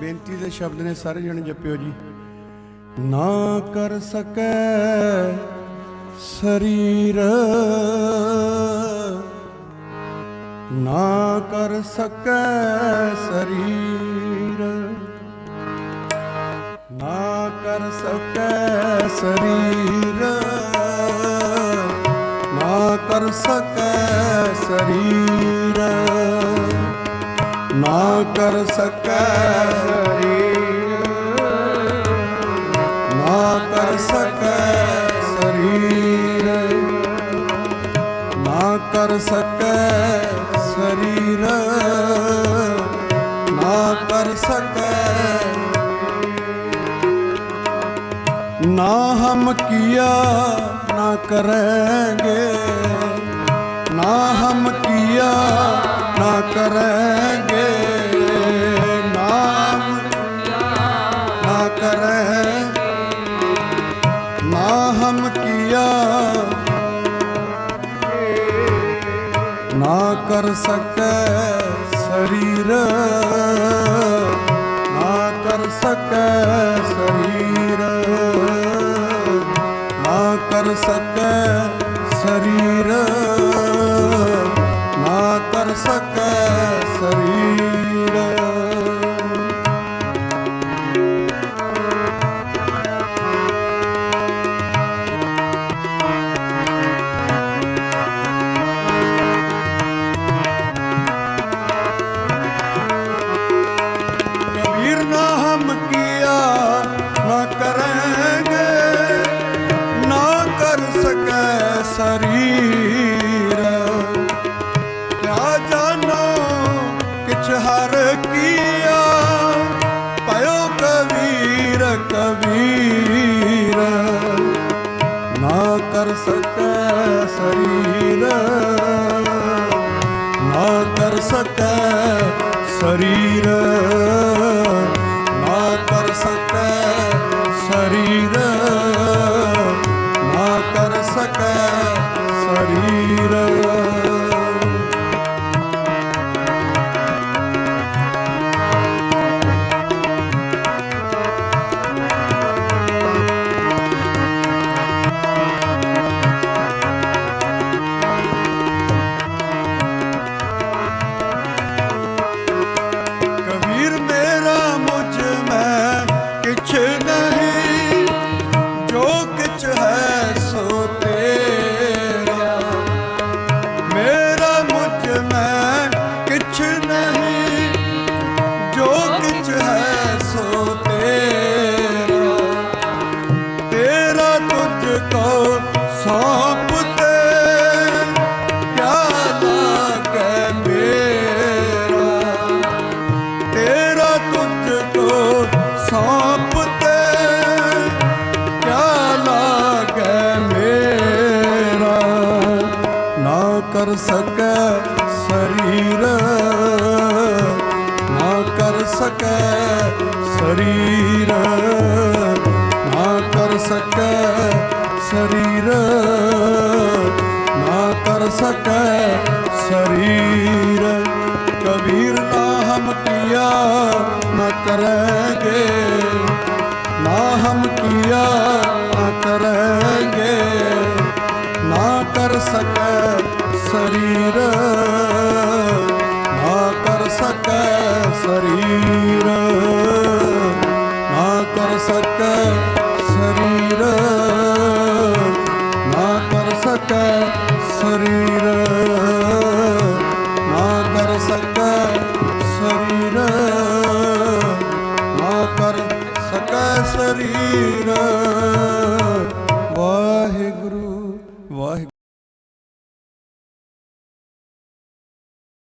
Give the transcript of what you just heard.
ਬੇਨਤੀ ਦੇ ਸ਼ਬਦ ਨੇ ਸਾਰੇ ਜਣੇ ਜਪਿਓ ਜੀ। ਨਾ ਕਰ ਸਕੈ ਸਰੀਰ। ਨਾ ਕਰ ਸਕੈ ਸਰੀਰ। ਨਾ ਕਰ ਸਕੈ ਸਰੀਰ। ਨਾ ਕਰ ਸਕੈ ਸਰੀਰ। ਨਾ ਕਰ ਸਕੈ ਸਰੀਰ। ਨਾ ਕਰ ਸਕੈ ਸਰੀਰ। ਨਾ ਕਰ ਸਕੈ ਸਰੀਰ। ਨਾ ਕਰ ਸਕੈ ਨਾ ਹਮ ਕੀਆ ਨਾ ਕਰਾਂਗੇ। ਨਾ ਹਮ ਕੀਆ ਨਾ ਕਰਾਂਗੇ ਕੀਆ ਨਾ ਕਰ ਸਕੈ ਸਰੀਰ। ਨਾ ਕਰ ਸਕੈ ਸਰੀਰ। ਨਾ ਕਰ ਸਕੈ ਸਰੀਰ। ਨਾ ਕਰ ਸਕੈ ਸਰੀਰ। ਹਰ ਕੀਆ, ਪਇਓ ਕਬੀਰ ਕਬੀਰ। ਨਾ ਕਰ ਸਕੈ ਸਰੀਰ, ਨਾ ਕਰ ਸਕੈ ਸਰੀਰ। ਨਾ ਕਰ ਸਕੈ ਸਰੀਰ, ਨਾ ਕਰ ਸਕੈ ਕੋ ਸੌਂਪ ਤੇ ਕਿਆ ਲਾਗੈ ਮੇਰਾ। ਤੇਰਾ ਤੁਝ ਕੋ ਸੌਂਪ ਤੇ ਕਿਆ ਲਾਗੈ ਮੇਰਾ। ਨਾ ਕਰ ਸਕੈ ਸਰੀਰ, ਨਾ ਕਰ ਸਕੈ ਸਰੀਰ। ਨਾ ਕਰ ਸਕੈ ਸਰੀਰ ਨਾ ਕਰ ਸਕੈ ਸਰੀਰ। ਕਬੀਰ ਨਾ ਹਮ ਕੀਆ ਨਾ ਕਰਾਂਗੇ। ਨਾ ਹਮ ਕੀਆ ਨਾ ਕਰਾਂਗੇ। ਨਾ ਕਰ ਸਕੈ ਸਰੀਰ। ਨਾ ਕਰ ਸਕੈ ਸਰੀਰ। ਨਾ ਕਰ ਸਕੈ Krishna